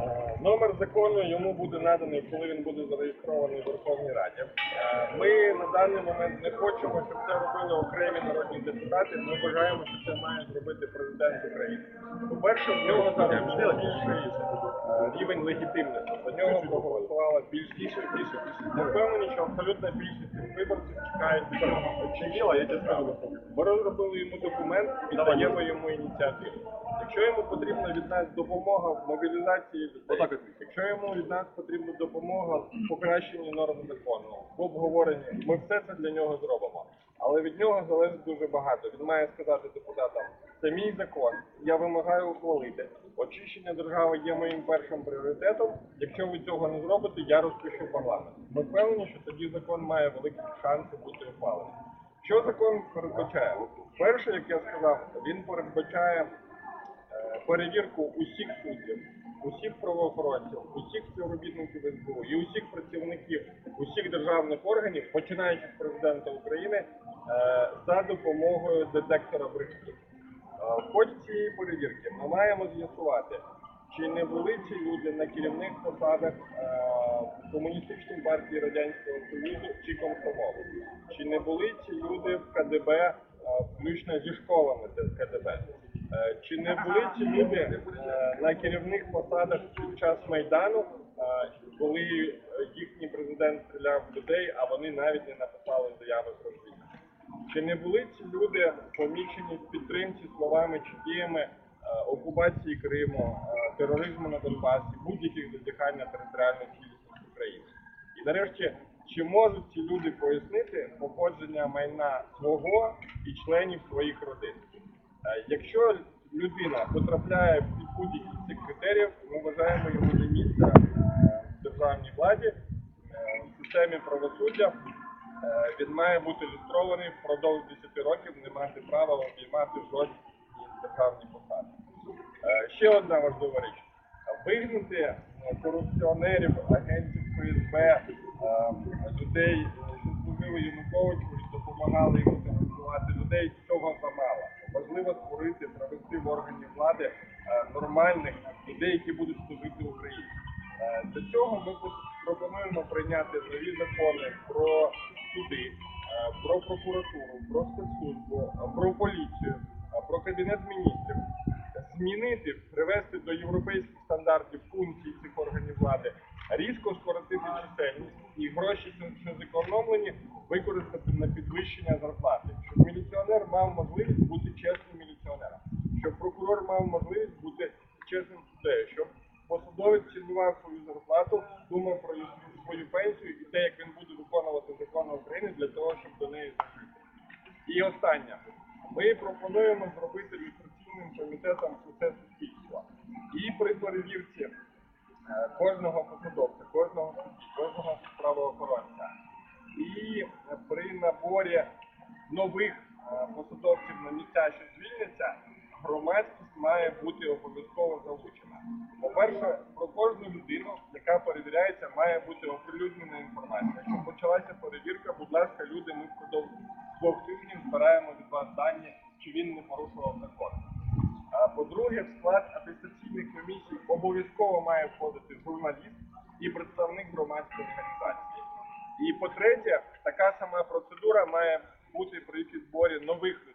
Е, Номер закону йому буде наданий, коли він буде зареєстрований в Верховній Раді. Е, Ми на даний момент не хочемо, щоб це робили окремі народні депутати. Ми вважаємо, що це має зробити президент України. По-перше, в нього зараз більший е, рівень легітимності. За нього проголосувала більшість. Більше, більше, більше. Ми впевнені, що абсолютна більшість виборців чекають нього я тебе скажу. Ми розробили йому документ і даємо йому ініціативу. Якщо йому потрібна від нас допомога в мобілізації людей, якщо йому від нас потрібна допомога в покращенні норм закону, в обговоренні, ми все це для нього зробимо. Але від нього залежить дуже багато. Він має сказати депутатам, це мій закон, я вимагаю ухвалити. Очищення держави є моїм першим пріоритетом. Якщо ви цього не зробите, я розпишу парламент. Ми впевнені, що тоді закон має великі шанси бути ухвалений. Що закон передбачає? Перше, як я сказав, він передбачає е, перевірку усіх суддів, усіх правоохоронців, усіх співробітників СБУ і усіх працівників усіх державних органів, починаючи з президента України, е, за допомогою детектора брехні. В ході цієї перевірки ми маємо з'ясувати, чи не були ці люди на керівних посадах е, в комуністичній партії Радянського Союзу чи комсомолу, чи не були ці люди в КДБ, е, включно зі школами КДБ. Е, Чи не були ці люди на керівних посадах під час Майдану, коли їхній президент стріляв людей, а вони навіть не написали заяви про? Чи не були ці люди помічені в підтримці словами чи діями е, окупації Криму, е, тероризму на Донбасі, будь-яких зазіхань на територіальну цілісність України? І нарешті, чи можуть ці люди пояснити походження майна свого і членів своїх родин? Е, Якщо людина потрапляє під будь-які цих критеріїв, ми вважаємо йому не місце е, в державній владі, в системі правосуддя. Е, Він має бути люстрований впродовж 10 років, не мати права обіймати жодні державні посади. Е, Ще одна важлива річ. Вигнати е, корупціонерів, агентів ФСБ, людей, що служили Януковичу і допомагали йому контролювати людей, цього замало. Важливо створити, провести в органі влади нормальних людей, які будуть служити Україні. Е, Для цього ми пропонуємо прийняти нові закони про суди, е, про прокуратуру, про спецслужбу, е, про поліцію, про кабінет міністрів, змінити, привести до європейських стандартів функції цих органів влади, різко скоротити чисельність і гроші, що зекономлені, використати на підвищення зарплати, щоб міліціонер мав можливість бути чесним міліціонером, щоб прокурор мав можливість бути чесним суддею, щоб посадовець цінував свою думав про свою пенсію і те, як він буде виконувати закони України для того, щоб до неї зажити. І останнє. Ми пропонуємо зробити люстраційним комітетом усе суспільство. І при перевірці е, кожного посадовця, кожного судді, кожного правоохоронця. І е, при наборі нових е, посадовців на місця, що звільняться, громадськість має бути обов'язково залучена. По-перше, про кожну людину, яка перевіряється, має бути оприлюднена інформація. Якщо почалася перевірка, будь ласка, люди, ми впродовж двох тижнів збираємо від вас дані, чи він не порушував закон. По-друге, в склад атестаційних комісій обов'язково має входити журналіст і представник громадської організації. І по-третє, така сама процедура має бути при підборі нових